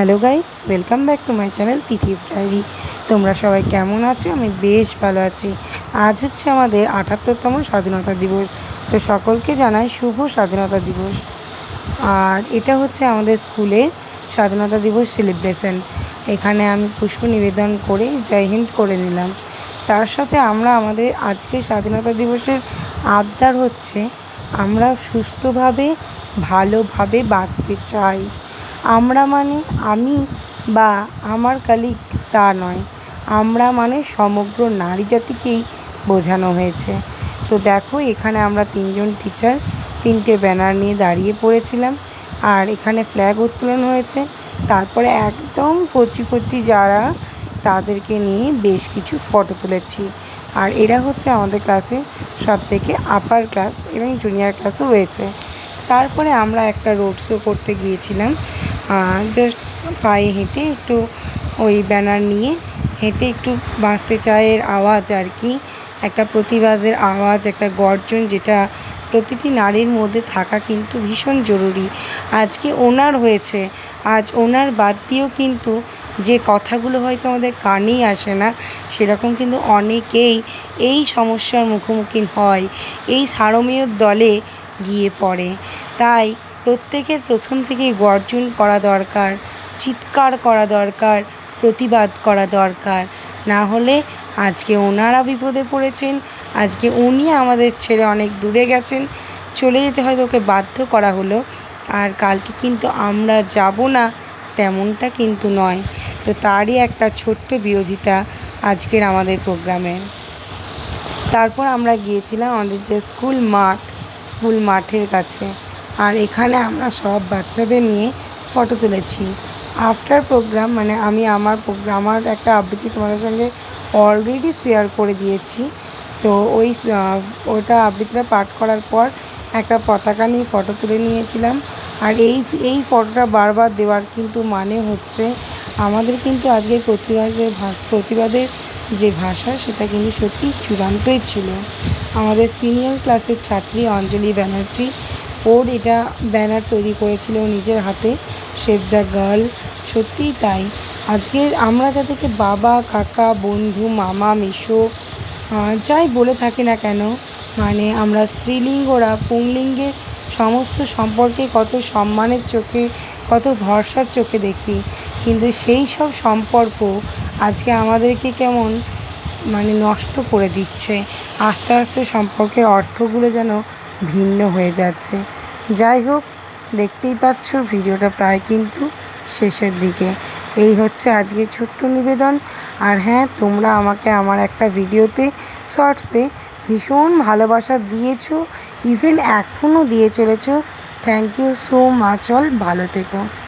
Hello guys, welcome back to my channel Tithi's diary. তোমরা সবাই কেমন আছো? আমি বেশ ভালো আছি। আজ হচ্ছে আমাদের আটাত্তরতম স্বাধীনতা দিবস। তো সকলকে জানাই শুভ স্বাধীনতা দিবস। আর এটা হচ্ছে আমাদের স্কুলের স্বাধীনতা দিবস সেলিব্রেশন। এখানে আমি পুষ্প নিবেদন করে জয় হিন্দ করে নিলাম। তার সাথে আমরা আমাদের আজকে স্বাধীনতা দিবসের আবদার হচ্ছে, আমরা সুস্থভাবে, ভালোভাবে বাঁচতে চাই। আমরা মানে আমি বা আমার কালিক তা নয়। আমরা মানে সমগ্র নারী জাতিকেই বোঝানো হয়েছে। তো দেখো, এখানে আমরা তিনজন টিচার তিনটে ব্যানার নিয়ে দাঁড়িয়ে পড়েছিলাম। আর এখানে ফ্ল্যাগ উত্তোলন হয়েছে। তারপরে একদম কচি কচি যারা তাদেরকে নিয়ে বেশ কিছু ফটো তুলেছি। আর এরা হচ্ছে আমাদের ক্লাসে সব থেকে আপার ক্লাস এবং জুনিয়র ক্লাসও রয়েছে। তারপরে আমরা একটা রোড শো করতে গিয়েছিলাম। জাস্ট পায়ে হেঁটে একটু ওই ব্যানার নিয়ে হেঁটে একটু বাঁচতে চায়ের আওয়াজ আর কি, একটা প্রতিবাদের আওয়াজ, একটা গর্জন যেটা প্রতিটি নারীর মধ্যে থাকা কিন্তু ভীষণ জরুরি। আজকে ওনার হয়েছে, আজ ওনার বাদ দিয়েও কিন্তু যে কথাগুলো হয়তো আমাদের কানেই আসে না, সেরকম কিন্তু অনেকেই এই সমস্যার মুখোমুখি হয়, এই সারমেয় দলে গিয়ে পড়ে। তাই প্রত্যেকের প্রথম থেকেই গর্জন করা দরকার, চিৎকার করা দরকার, প্রতিবাদ করা দরকার। না হলে আজকে ওনারা বিপদে পড়েছেন, আজকে উনি আমাদের ছেড়ে অনেক দূরে গেছেন। চলে যেতে হয়তো ওকে বাধ্য করা হলো, আর কালকে কিন্তু আমরা যাব না, তেমনটা কিন্তু নয়। তো তারই একটা ছোট্ট বিরোধিতা আজকের আমাদের প্রোগ্রামে। তারপর আমরা গিয়েছিলাম আমাদের যে স্কুল মাঠ, স্কুল মাঠের কাছে। আর এখানে আমরা সব বাচ্চাদের নিয়ে ফটো তুলেছি। আফটার প্রোগ্রাম মানে আমি আমার আমার একটা আবৃত্তি তোমাদের সঙ্গে অলরেডি শেয়ার করে দিয়েছি। তো ওই ওটা আবৃত্তিটা পাঠ করার পর একটা পতাকা নিয়ে ফটো তুলে নিয়েছিলাম। আর এই এই ফটোটা বারবার দেওয়ার কিন্তু মানে হচ্ছে আমাদের কিন্তু আজকের প্রতিবাদের প্রতিবাদের যে ভাষা সেটা কিন্তু সত্যি চূড়ান্তই ছিল। আমাদের সিনিয়র ক্লাসের ছাত্রী অঞ্জলি ব্যানার্জি ওর এটা ব্যানার তৈরি করেছিল নিজের হাতে সেভ দ্য গার্ল সত্যিই তাই। আজকের আমরা যাদেরকে বাবা, কাকা, বন্ধু, মামা, মিশো যাই বলে থাকি না কেন মানে আমরা স্ত্রীলিঙ্গরা পুংলিঙ্গের সমস্ত সম্পর্কে কত সম্মানের চোখে, কত ভরসার চোখে দেখি। কিন্তু সেই সব সম্পর্ক আজকে আমাদেরকে কেমন মানে নষ্ট করে দিচ্ছে। আস্তে আস্তে সম্পর্কের অর্থগুলো যেন ভিন্ন হয়ে যাচ্ছে। যাই হোক, দেখতেই পাচ্ছ ভিডিওটা প্রায় কিন্তু শেষের দিকে। এই হচ্ছে আজকে ছোট্ট নিবেদন। আর হ্যাঁ তোমরা আমাকে আমার একটা ভিডিওতে, শর্টসে ভীষণ ভালোবাসা দিয়েছ ইভেন এখনও দিয়ে চলেছ। Thank you so much all ভালো থেকো।